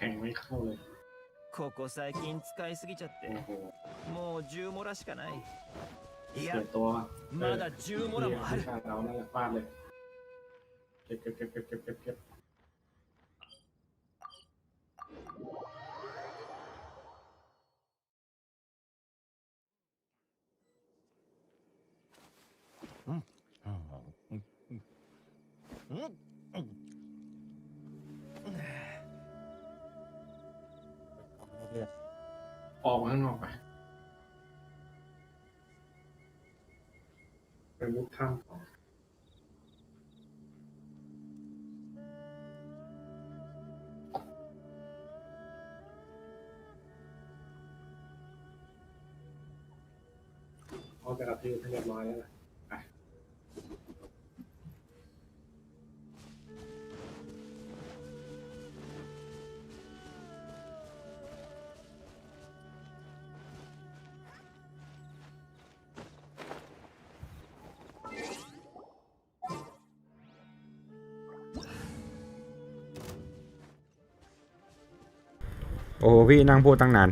ヘンリー。ここ最近使いすぎちゃって、もう10モラしかない。いや、まだ10モラもある。 บเก็บออกมาข้างนอกไปไปมุดถ้ำต่องเขาจะกระทืบให้เรียบร้อยแล้วล่ะ โอ้โหพี่นั่งพูดตั้งนาน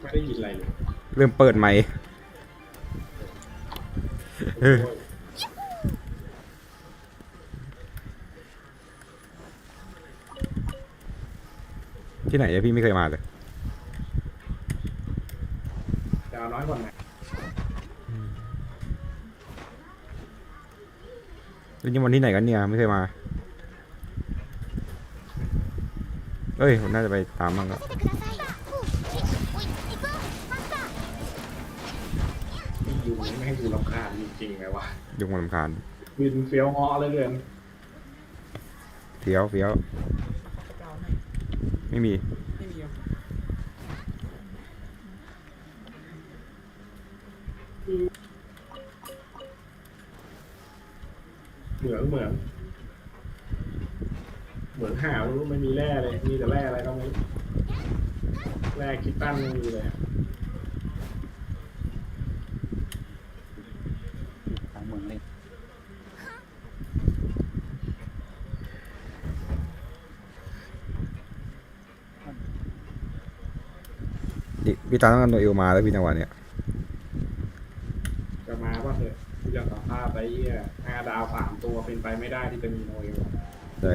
ไม่ได้ยินอะไรเลยเริ่มเปิดไมค์เออที่ไหนอะพี่ไม่เคยมาเลยจะเอาน้อยกว่าไหนแล้วนี่วันที่ไหนกันเนี่ยไม่เคยมา เเอ้ยผมน่าจะไปตามมันแล้วยุงไม่ให้กูรำคาญจริงๆเลวะยุงมันรำคาญบินเฟี้ยวฮอเลยเรื่องเฟี้ยวเฟี้ยวไม่มีเหมือนเหมือน เหมืองหาวไม่มีแร่เลย มีแต่แร่อะไรก็ไม่รู้แร่คิตตันไม่มีเลยทางเมืองเลยพี่พี่ตาต้องเอาโนเอลมาแล้วพี่จังหวะเนี้ยจะมาว่าเถอะกูจะสัมภาษณ์ไปเหี้ยห้าดาวสามตัวเป็นไปไม่ได้ที่จะมีโนเอลแต่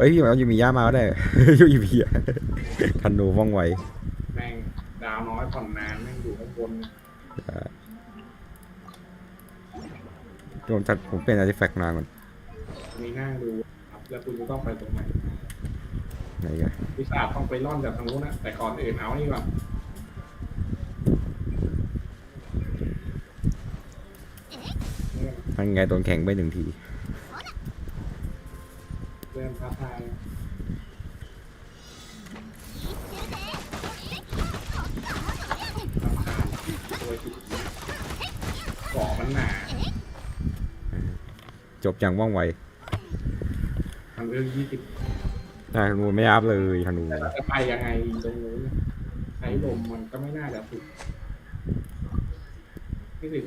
เฮ้ยพี่เอายูมีย่ามาก็ได้ ยูอีพีอะทันดูว่องไวแม่งดาวน้อยผ่อนนานแม่งอยู่ข้างบนผมจะผมเป็นอาร์ติแฟกต์นานก่อนมีนั่งดูครับแล้วคุณจะต้องไปตรงไหนไหนกันวิสาต้องไปร่อนจากทางนู้นนะแต่ก่อนอื่นเอานี่ก่อนทันไงโดนแข่งไปหนึ่งที เริ่มท้าทายรำคาญตัวจิตเกาะมันหนาจบอย่างว่องไวทำเรื่องยี่สิบธนูไม่อัพเลยธนูแต่เราจะไปยังไงตรงนู้นเนี่ยใช้ลมมันก็ไม่น่าจะถึงไม่ถึง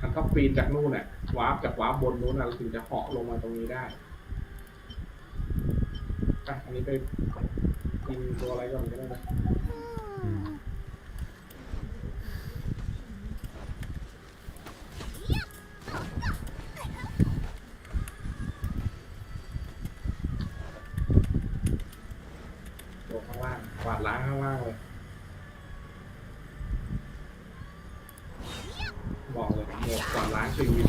มันต้องปีนจากนู่นน่ะวาร์ปจากวาร์ปบนนู้นน่ะเราถึงจะเหาะลงมาตรงนี้ได้ ไปอันนี้ไปกินตัวอะไรก่อนก็ได้นะตัวข้างล่างกวาดล้างข้างล่างเลยบอกเลยหมวกกวาดล้างชีวิต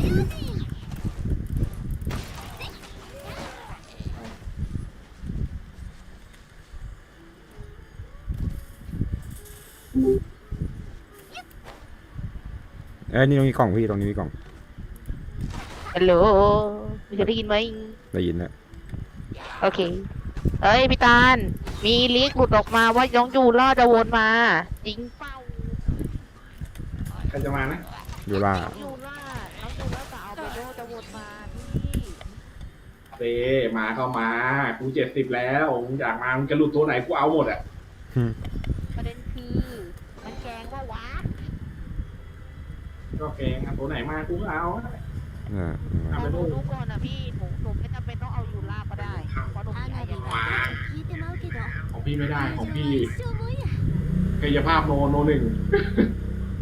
เอ้ยนี่ตรงนี้กล่องพี่ตรงนี้มีกล่องฮัลโหลจะได้ยินไหม ได้ยินแล้วโอเค เอ้ยพี่ตาล มีลิกหลุดออกมาว่าน้องยูล่อจะวนมา จริงเป้าใครจะมานะยูล่ายูล่าน้องยูล่าจะเอาไปโดจะวนมาพี่เต้มาก็มา กูเจ็ดสิบแล้วมึงอยากมามึงจะหลุดตัวไหนกูเอาหมดอะ ประเด็นคือ มันแกล้งว่าวัด ก็แกงเอาตัวไหนมากูก็เอา อ อ่า เอาไป แต่หนู นู่น ดูก่อนนะพี่หนูหนูไม่จำเป็นต้องเอายูราก็ได้เพราะหนูมี 花 อาย 火 า は聞いてまうけど ของพี่ไม่ได้ของพี่ 一生もんや กายภาพโนโนหนึ่ง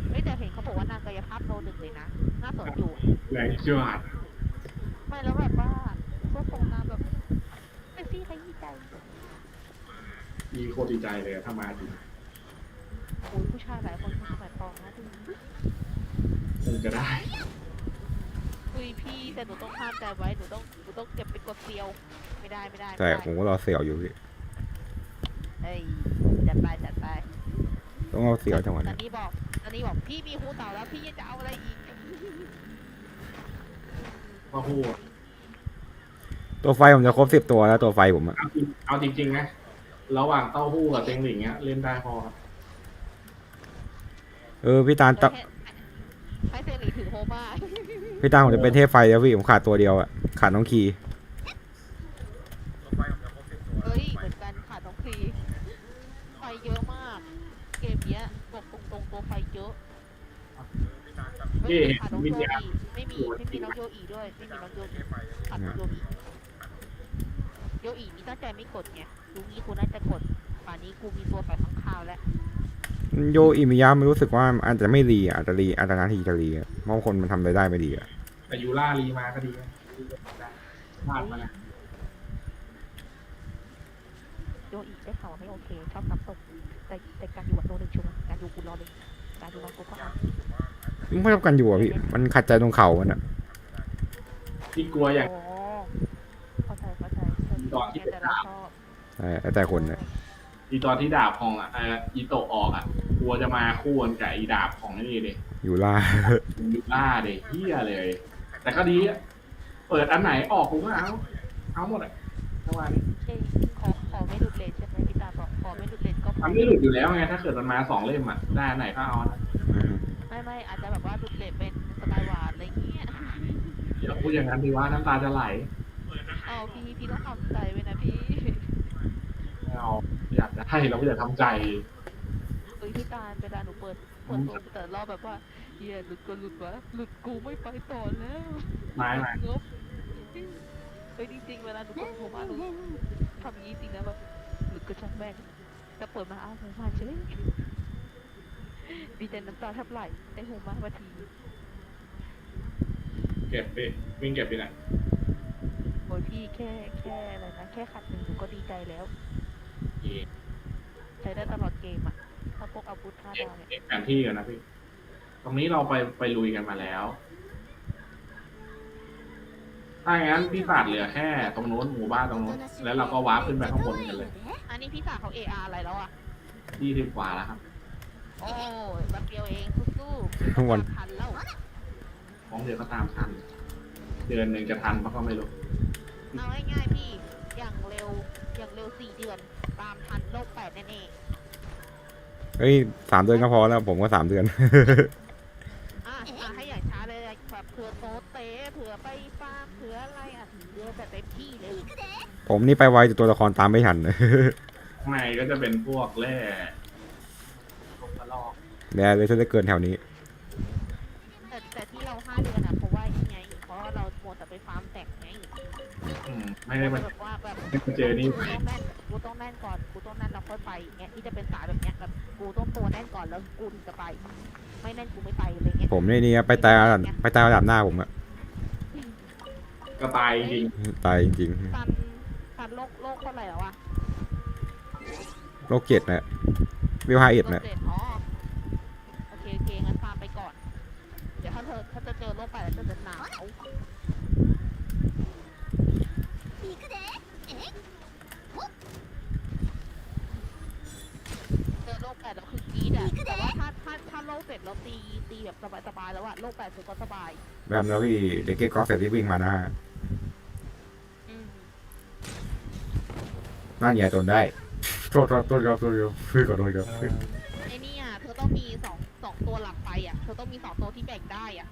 เฮ้ยแต่เห็นเขาบอกว่านางกายภาพโนหนึ่งเลยนะน่าสนอยู่ แรงเชื่อด ไม่แล้วแบบว่าพวกตรงนางแบบเซ็กซี่ขยี้ใจ มีโคตรดีใจเลยอะถ้ามาจริง โอ้ยผู้ชายหลายคนคงสมัยทองนะดู คงจะได้อุ้ยพี่แต่หนูต้องห้ามใจไว้หนูต้องหนูต้องเก็บเป็นกดเซียวไม่ได้ไม่ได้ไม่แต่ได้ผมก็รอเสียวอยู่พี่เอ้ยจัดไปจัดไปต้องเอาเสียวจังหวะตอนี้นนี้บอกตอนนี้บอกพี่มีหูเต่าแล้วพี่ยังจะเอาอะไรอีกก็พูดตัวไฟผมจะครบสิบตัวแล้วตัวไฟผมอะเอาจริงเอาจริงๆนะระหว่างเต้าหู้กับเต็งหลิงเนี้ยเล่นได้พอครับเออพี่ตาลตะให้ เซรีถือโฮมาพี่ตั้งผมจะเป็นเทพไฟแล้วพี่ผมขาดตัวเดียวอะขาดน้องคี เฮ้ยเหมือนกันขาดน้องครีไฟเยอะมาก เกมเนี้ยบอกตรงๆตัวไฟเยอะ เย่ ขาดน้อง วิ โย ญญาณ อีไม่มีไม่มีน้องโยอีด้วยไม่มีน้องโยอีขาดน้องโยอีโยอีนี่ตั้งใจไม่กดไงดูงี้กูน่าจะกดป่านนี้กูมีตัวไปข้างคาวแล้ว โยอิมิยะไม่รู้สึกว่าอาจจะไม่รีอะอาจจะรีอาจจะนาทีจะรีอะเพราะคนมันทำอะไรได้ไม่ดีอะแต่ยูล่ารีมาก็ดีนะพลาดมานะโยอีได้ข่าวว่าไม่โอเค ชอบน้ำตกแต่แต่การอยู่วัดโนหนึ่งชัวร์การดูกูรอเลยการดูน้องกูก็เอาไม่ชอบกันอยู่อะพี่ มันขัดใจตรงเข่ามันอะที่กลัวอย่าง โอ้เข้าใจเข้าใจเธอตอนที่แต่เราชอบใช่แล้วแต่คนเนี่ย อีตอนที่ดาบของอะเอ่ออีโตะออกอะกลัวจะมาคู่กันกับอีดาบของนี่เลยอยู่ล่า ยูล่าเด็เฮียเลย แต่ก็ดีอะเปิดอันไหนออกกูก็เอาเอาหมดอะทั้งวันเอ้ยขอขอไม่หลุดเลนใช่ไหมพี่ตาบอกขอไม่หลุดเลนก็พอมันไม่หลุดอยู่แล้วไงถ้าเกิดมันมาสองเล่มอะได้อันไหนก็เอานะไม่ไม่อาจจะแบบว่าหลุดเลนเป็นสไตล์หวานอะไรเงี้ยอย่าพูดอย่างนั้นดีว่าน้ำตาจะไหลเอาพี่พี่ต้องทำใจไว้นะพี่ไม่เอา อยากจะให้เราก็อยากทำใจเฮ้ยพี่ตาเวลาหนูเปิดเปิดตัวแต่รอบแบบว่าเฮียหลุดก็หลุดวะหลุดกูไม่ไปต่อแล้วไม่ไม่ งบเฮ้ยจริงๆเวลาหนูกดโทรมาหนูทำอย่างนี้จริงนะแบบหลุดก็ช่างแม่งแต่เปิดมาอ้าวโทรมาเฉยดีใจน้ำตาแทบไหลได้โทรมามาทีเก็บไปวิ่งเก็บไปไหนโอ้ยพี่แค่แค่อะไรนะแค่ขัดหนึ่งหนูก็ดีใจแล้ว ใช้ได้ตลอดเกมอะ ถ้าพวกอาวุธห้าเก็บดาวเนี่ย เก็บแผนที่กันนะพี่ ตรงนี้เราไปไปลุยกันมาแล้ว ถ้าอย่างนั้นพี่ฝาดเหลือแค่ตรงนู้นหมู่บ้านตรงนู้น แล้วเราก็วาร์ปขึ้นไปข้างบนกันเลยอันนี้พี่สาวเขา AR อะไรแล้วอะ ที่ที่ขวาแล้วครับโอ้ยแป๊บเดียวเองสู้ๆทั้งวัน ทันแล้วของเดี๋ยวก็ตามทัน เดือนหนึ่งจะทันเพราะก็ไม่รู้ เอาง่ายๆพี่ อย่างเร็ว อย่างเร็วสี่เดือน ตามทันโลก แปดแน่เฮ้ยสามเดือนก็พอแล้ว ผมก็สามเดือน ๆอะอะให้อย่างช้าเลยแบบเผื่อโซเตะเผื่อไปฟาร์มเผื่ออะไรอะเดือนแต่เต็มที่เลยผมนี่ไปไวแต่ตัวละครตามไม่ทัน ข้างในก็จะเป็นพวกแร่พวกกระลอก แน่เลยถ้าได้เกินแถวนี้ แต่แต่ที่เราห้าเดือนอะ ไม่ได้มาแบบว่าแบบไม่มาเจอนี่ กูต้องแน่นกูต้องแน่นก่อนกูต้องแน่นแล้วค่อยไปอย่างเงี้ยที่จะเป็นสายแบบเนี้ยแบบกูต้องตัวแน่นก่อนแล้วกูถึงจะไป ไม่แน่นกูไม่ไปอะไรเงี้ยผมนี่นี่ไปตายระดับไปตายระดับหน้าผมอะกระต่ายจริงตายจริงตันตันโลกโลกเท่าไหร่แล้ววะๆโรคเจ็ดนะวิวห้าเอ็ดโลนะกเจ็ดอ๋อโอเคโอเคงั้นฟาร์มไปก่อน เดี๋ยวถ้าเธอถ้าจะเจอโลกแปดแล้วจะจะหนาว ถ้าถ้าโลกเจ็ดเราตีตีแบบสบายๆแล้วอะโลกแปดคือก็สบายแบบแล้วพี่เด็กเก็ตกอล์ฟเสร็จที่วิ่งมาหน้าอืมหน้าใหญ่ตนได้โทษโทษโทษครับโทษครับพี่ขอโทษครับไอ้นี่อะเธอต้องมีสองสองตัวหลักไปอะเธอต้องมีสองตัวที่แบ่งได้อะ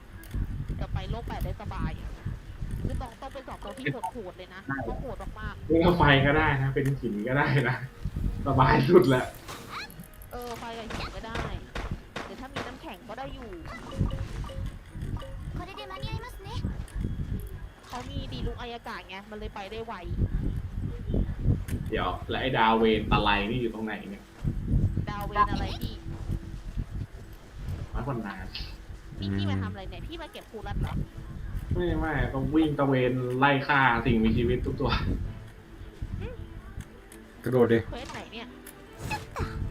จะไปโลกแปดได้สบายอะคือต้องต้องเป็นสองตัวที่โหดๆเลยนะต้องโหดมากไม่เอาไฟก็ได้นะ เป็นหินก็ได้นะ สบายสุดแหละๆเออไฟกับหินก็ได้ ก็ได้อยู่ これで間に合いますね เขามีดีลุกอายากาศไง มันเลยไปได้ไว เดี๋ยว แล้วไอ้ดาวเวนตะไลนี่อยู่ตรงไหนเนี่ย ดาวเวนอะไรพี่ มาคนนาน พี่พี่มาทำอะไรเนี่ย พี่มาเก็บคูรัดเหรอ ไม่ไม่ต้องวิ่งตะเวนไล่ฆ่าสิ่งมีชีวิตทุกตัว กระโดดดิ เควสไหนเนี่ย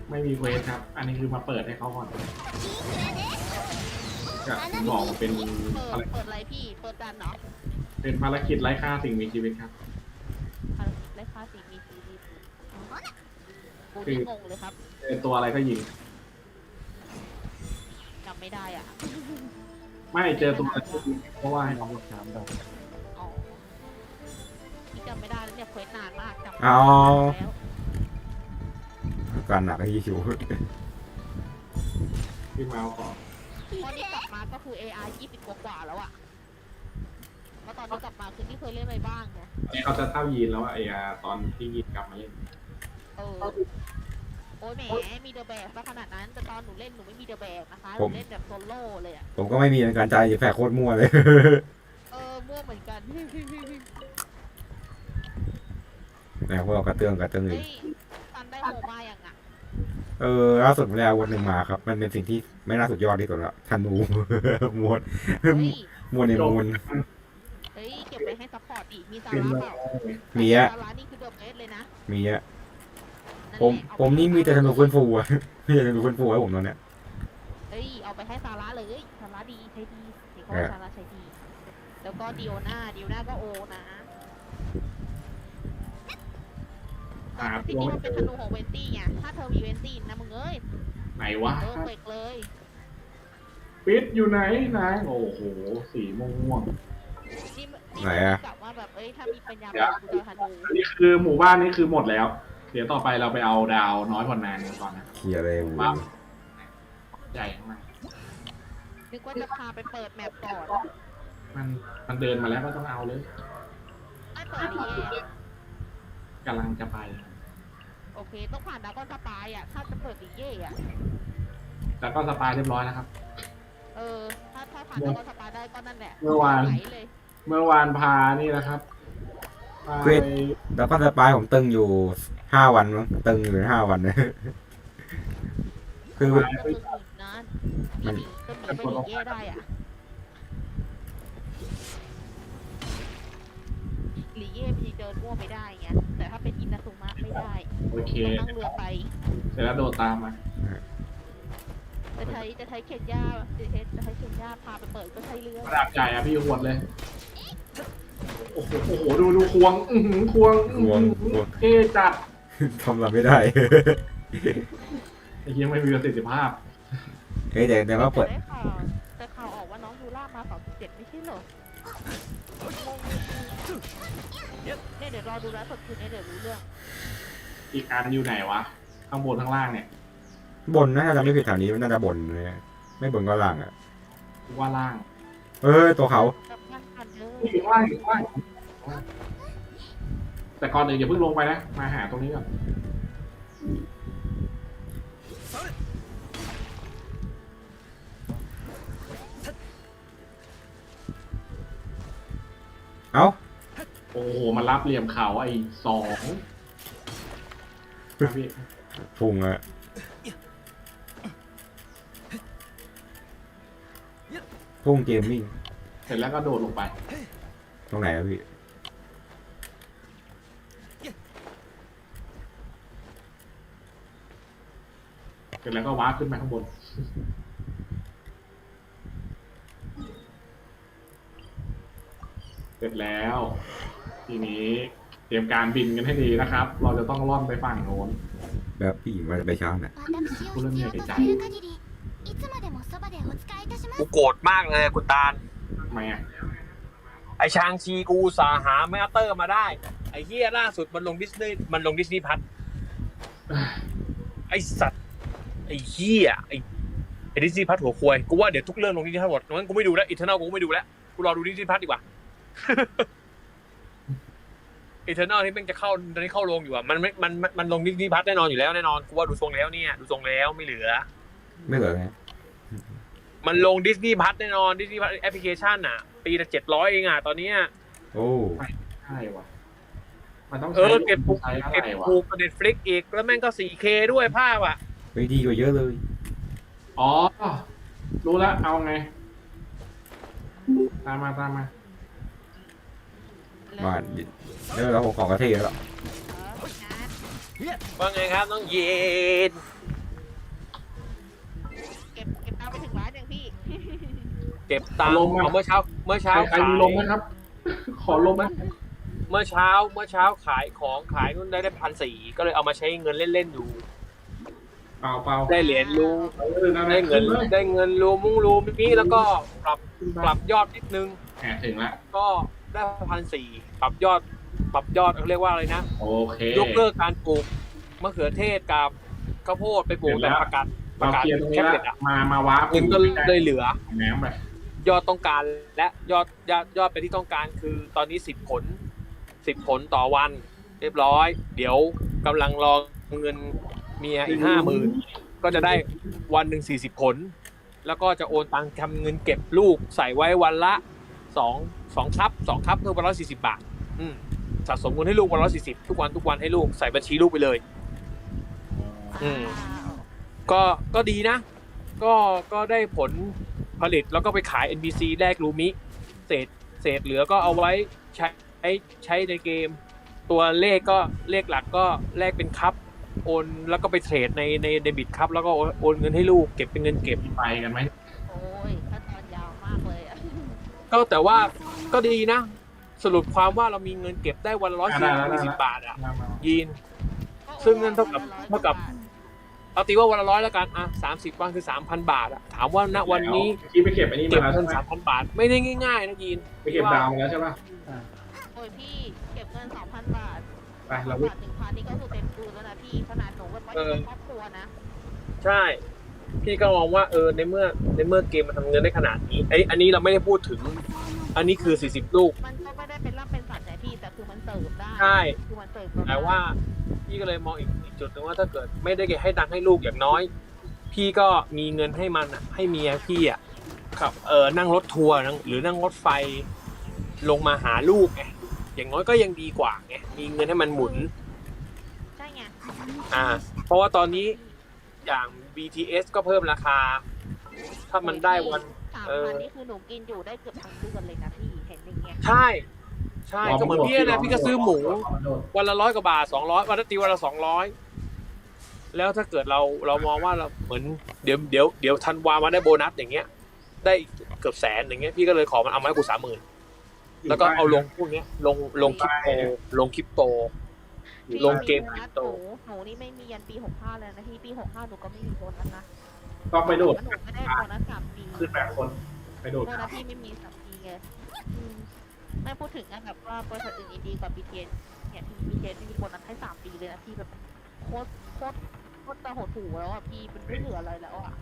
ไม่มีเควสครับ อันนี้คือมาเปิดให้เขาก่อนก็บอกว่าเป็นเปิดอะไรเปิดอะไรพี่ เปิดดันเนาะเป็นภารกิจไล่ฆ่าสิ่งมีชีวิตครับ ภารกิจไล่ฆ่าสิ่งมีชีวิตโอ้ยงงเลยครับเจอตัวอะไรก็ยิงจำไม่ได้อะ ไม่เจอตัวอะไรก็ยิงเพราะว่าให้เขาอ๋อพี่จำไม่ได้แล้วเนี่ยเควสนานมากจำไม่ได้เอาแล้วอา การหนักไอ้ยี่ชิวพี่เมาส์ก่อนตอนนี้กลับมาก็คือ AI 20 กว่าๆแล้วอะเพราะตอนนี้กลับมาคือที่เคยเล่นไปบ้างไงอันนี้เขาจะเท่ายีนแล้วอะไอ้อะตอนที่ยีนกลับมาเล่นเออ โอ้ยแหม มีเดอะแบกซะขนาดนั้น แต่ตอนหนูเล่นหนูไม่มีเดอะแบกนะคะ หนูเล่นแบบโซโล่เลยอะผมก็ไม่มีในการใจแฝกโคตรมั่วเลย เออมั่วเหมือนกัน แต่พวกเรากระเตื้องกระเตื้องเลเฮ้ย ยตันได้โฮมาอย่างอะ เออล่าสุดผมได้อาวุธหนึ่งมาครับ มันเป็นสิ่งที่ไม่น่าสุดยอดที่สุดละธนู มวนเฮ้ยมวนในมูล เฮ้ย เก็บไปให้ซัพพอร์ตอีกมีซาเป็นร่าแบเปล่าบมีอะซาร่านี่คือเดอะเบสเลยนะมีอะนั่นผมแหละเอาผมนี่มีแต่ธนูฟื้นฟูอะมีแต่ธนูฟื้นฟูให้ผมตอนเนี้ย เฮ้ย เอาไปให้ซาร่าเลยซาร่าดีใช้ดีเห็นเขาว่าเออซาร่าใช้ดี แล้วก็ดิโอนาดิโอนาก็โอนะ หาที่ตัวนี่ไม่มันเจเป็นอธนูของเวนตี้ไง ถ้าเธอมีเวนตี้นะมึงเอ้ยไหนวะ เออเฟกเลยปิดอยู่ไหนไหนโอ้โห สีม่วง นี่นี่ไหนอะกะว่าแบบเอ้ยถ้ามีปัญญาเดี๋ยว กูจะธนูๆอันนี้คือหมู่บ้านนี้คือหมดแล้ว เดี๋ยวต่อไปเราไปเอาดาวน้อยผ่อนนานกันก่อนนะเคลียร์เลยวูปั๊บใหญ่มากนึกว่าจะพาไปเปิดแมปก่อนมันมันเดินมาแล้วก็ต้องเอาเลยไอ้เปิดดีเย่กำลังจะไป โอเค ต้องผ่านดราก้อนสปายอะ ถ้าจะเปิดดีเย่อะแล้วก็สปายเรียบร้อยแล้วครับ เออ ถ้าถ้าผ่านดราก้อนสปายได้ก็นั่นแหละเมื่อวาน ไหลเลย เมื่อวานพานี่นะครับไปแล้วก็สปายผมตึงอยู่ห้าวันมั้งตึงอยู่ห้าวันนะคือก็คือหนีนะมันหนีก็หนีไปดีเย่ได้อะหลีเย่มันยังเดินมั่วไม่ได้ไงแต่ถ้าเป็นอินาซุมะ ไม่ได้โอเคต้องนั่งเรือไปเสร็จแล้วโดดตามมาจะใช้จะใช้เข็นย่าจะใช้จะใช้เข็นย่าพาไปเปิดก็ใช้เรือระดับใจอะพี่หวดเลยโอ้โหโอ้โหดูดูควงอือหือควงควงควง เท่จัดทำอะไรไม่ได้ ไอ้เหี้ยังไม่มีประสิทธิภาพ เฮ้ยแต่แต่ว่าเปิด ได้ข่าว เนี่ยเดี๋ยวรอดูแล้วสดคืนนี้เดี๋ยวรู้เรื่อง อีกอันอยู่ไหนวะ ข้างบนข้างล่างเนี่ยบนนะถ้าจำไม่ผิดแถวนี้มันน่าจะบนเลยไม่บนก็ล่างอะว่าล่างเออ ตัวเขากลับบ้านกันเด้อนี่อยู่ข้างล่างอยู่ข้างล่างแต่ก่อนอื่นอย่าเพิ่งลงไปนะ มาหาตรงนี้ก่อนเอ้าโอ้โหมันรับเหลี่ยมเขาไอ้สองครับพี่พุงอะพุ่งเกมมิ่งเสร็จแล้วก็โดดลงไป ตรงไหนอะพี่เสร็จแล้วก็ว้าร์ปขึ้นไปข้างบน เสร็จแล้ว ทีนี้เตรียมการบินกันให้ดีนะครับ เราจะต้องล่อนไปฝั่งโน้น แบบพี่มันจะไปช้าน่ะ 私を必要とされる限りいつまでもそばでお仕えいたしま กู す โกรธมากเลยคุณตาล ทำไมอ่ะ ไอชางชีกูอุตสาหาแมตเตอร์มาได้ ไอเฮียล่าสุดมันลงดิสนีย์มันลงดิสนีย์พัทไอสัตว์ไอเฮียไอไอดิสนีย์พัทหัวควายกูว่าเดี๋ยวทุกเรื่องลงดิสนีย์พัทหมดงั้นกูไม่ดูแล้วอิเทอร์นลกูไม่ดูแล้วกูรอดูดิสนีย์พัทดีกว่า อิเทอร์นลที่แม่งจะเข้าตอนนี้เข้าโรงอยู่อะมันไม่มันมันมันลงดิสนีย์พัทแน่นอนอยู่แล้วแน่นอนกูว่าดูทรงแล้วเนี่ยดูทรงแล้วไม่เหลือ ไม่เหลือไงมันลงดิสนีย์พัทแน่นอนดิสนีย์พัทแอปพลิเคชันอะ ปีละเจ็ดร้อยเองอะตอนเนี้ยโอ้ใช่วะมันต้องเออเก็บถูกใช้อะไรเก็บวะถูกกับเน็ตฟลิกอีกแล้วแม่งก็ 4K ด้วยภาพอะไปดีกว่าเยอะเลย อ๋อ รู้แล้วเอาไง ตามมาตามมา มาเดี๋ยวเราของกระเทยแล้วว่าไงครับน้องเย็นเก็บเก็บตามไปถึงร้านยังพี่ เก็บตังค์ลงมา เอาเมื่อเช้า เมื่อใครเช้าใครมีลมไหมครับ ขอลมไหมเมื่อเช้า เมื่อเช้าขายของขายนู่นได้ได้พันสี่ก็เลยเอามาใช้เงินเล่นๆดู เปล่าเปล่าได้เหรียญรูเออนั่นแหได้ละเงินขึ้ลยได้เงินรูมุ้งรูนี้แล้วก็ปรับขึ้นไปปรับยอดนิดนึง แหมถึงแล้วก็ ได้พันสี่ปรับยอดปรับยอดเขาเรียกว่าอะไรนะโอเค ยกเลิกการปลูกมะเขือเทศกับข้าวโพดไปปลูกเสร็แต่จแล้ว ประกาศปเราระกาศเคลียร์ตรงแคนี้บแล้วเล็ตอะมามาว้าเงินก็เลยเหลือ แหนมไปยอดต้องการและยอดยอดยอดเป็นที่ต้องการคือตอนนี้สิบผลสิบผลต่อวัน เรียบร้อย เดี๋ยวกำลังรอเงินเมียอีกห้าหมื่นก็จะได้วันหนึ่งสี่สิบผล แล้วก็จะโอนตังค์ทำเงินเก็บลูกใส่ไว้วันละสอง สองครับสองครับคือวันละสี่สิบบาท อืมสะสมเงินให้ลูกวันละสี่สิบทุกวันทุกวันให้ลูกใส่บัญชีลูกไปเลย อืม ก็ก็ดีนะ ก็ก็ได้ผลผลิตแล้วก็ไปขาย NPC แลกลูมิเศษเศษเหลือก็เอาไว้ใช้ใช้ในเกม ตัวเลขก็เลขหลักก็แลกเป็นคัพโอนแล้วก็ไปเทรดในในเดบิตคัพแล้วก็โอนเงินให้ลูกเก็บเป็นเงินเก็บไปกันไหมโอ้ยขั้นตอนยาวมากเลยอะก็แต่ว่า ก็ดีนะ สรุปความว่าเรามีเงินเก็บได้วันละร้อยสี่สิบบาทอะมามายีน ซึ่งนั่นเท่ากับเท่ากับ เอาตีว่าวันละร้อยแล้วกันอะสามสิบวันคือสามพันบาทอะถามว่าณวันนี้ที่ไปเก็บไอ้นี่เก็บมาแล้วเงิใช่นไหมสามพันบาทไม่ได้ง่ายๆนะยีนไปเก็บดาวมาแล้วใช่ป่ะโอ้ยพี่เก็บเงินสองพันบาทไปเราบาทหนึ่งพันนี่ก็คือเต็มปืนแล้วนะพี่ขนาดหนูแบบว่าอยู่กับครอบครัวนะใช่ พี่ก็มองว่าเออในเมื่อในเมื่อเกมมันทำเงินได้ขนาดนี้ไอยอันนี้เราไม่ได้พูดถึง อันนี้คือ 40 ลูก มันก็ไม่ได้เป็นร่ำเป็นสัตว์แต่พี่แต่คือมันเสิร์ฟได้ใช่ คือมันเสิร์ฟแต่ว่าพี่ก็เลยมองอีกอีกจุดหนึงว่าถ้าเกิดไม่ได้ให้ตังค์ให้ลูกอย่างน้อย พี่ก็มีเงินให้มันอะให้เมียพี่อะขับเออนั่งรถทัวร์นั่งหรือนั่งรถไฟลงมาหาลูกไงอย่างน้อยก็ยังดีกว่าไงมีเงินให้มันหมุน ใช่ไงอ่า เพราะว่าตอนนี้อย่าง BTS ก็เพิ่มราคา ถ้ามันได้วันสาม เออ พันนี่คือหนูกินอยู่ได้เกือบทั้งเดือนเลยนะพี่เห็นอย่างเงี้ยใช่ ใช่ก็เหมือนพี่นะพี่ก็ซื้อหมู วันละร้อยกว่าบาทสองร้อยวันละตีวันละสองร้อยแล้วถ้าเกิดเราเรามองว่าเราเหมือนเดี๋ยวเดี๋ยวเดี๋ยวธันวามาได้โบนัสอย่างเงี้ย ได้เกือบแสนอย่างเงี้ยพี่ก็เลยขอมันเอามาให้กูสามหมื่นแล้วก็เอาลงพวกเนี้ย ลงลงคริปโตลงคริปโต พี่ลงเกมโบนัสโต หนูหนูนี่ไม่มียันปีหกห้าเลยนะพี่ปีหกห้าหนูก็ไม่มีโบนัสนะ ต้องไปโดด หนูไม่ได้โบนัสสามปีขึ้นแปดคน ไปโดดโบนัสพี่ไม่มีสามปีไงอืมไม่พูดถึงอะแบบว่าบริษัทอื่นดีกว่า BTS เนี่ยที่ BTS ไม่มีโบนัสให้สามปีเลยนะพี่แบบโคตรโคตรโคตรจะหดหูแล้วอะพี่มันไม่เหลืออะไรแล้วอะ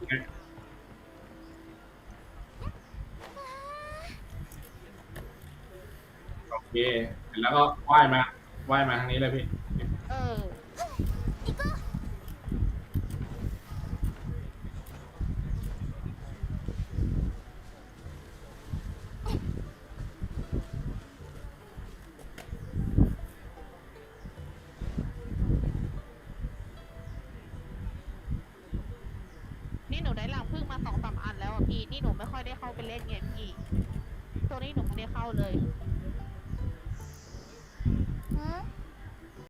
โอเคเสร็จแล้วก็ว่ายมาว่ายมาทางนี้เลยพี่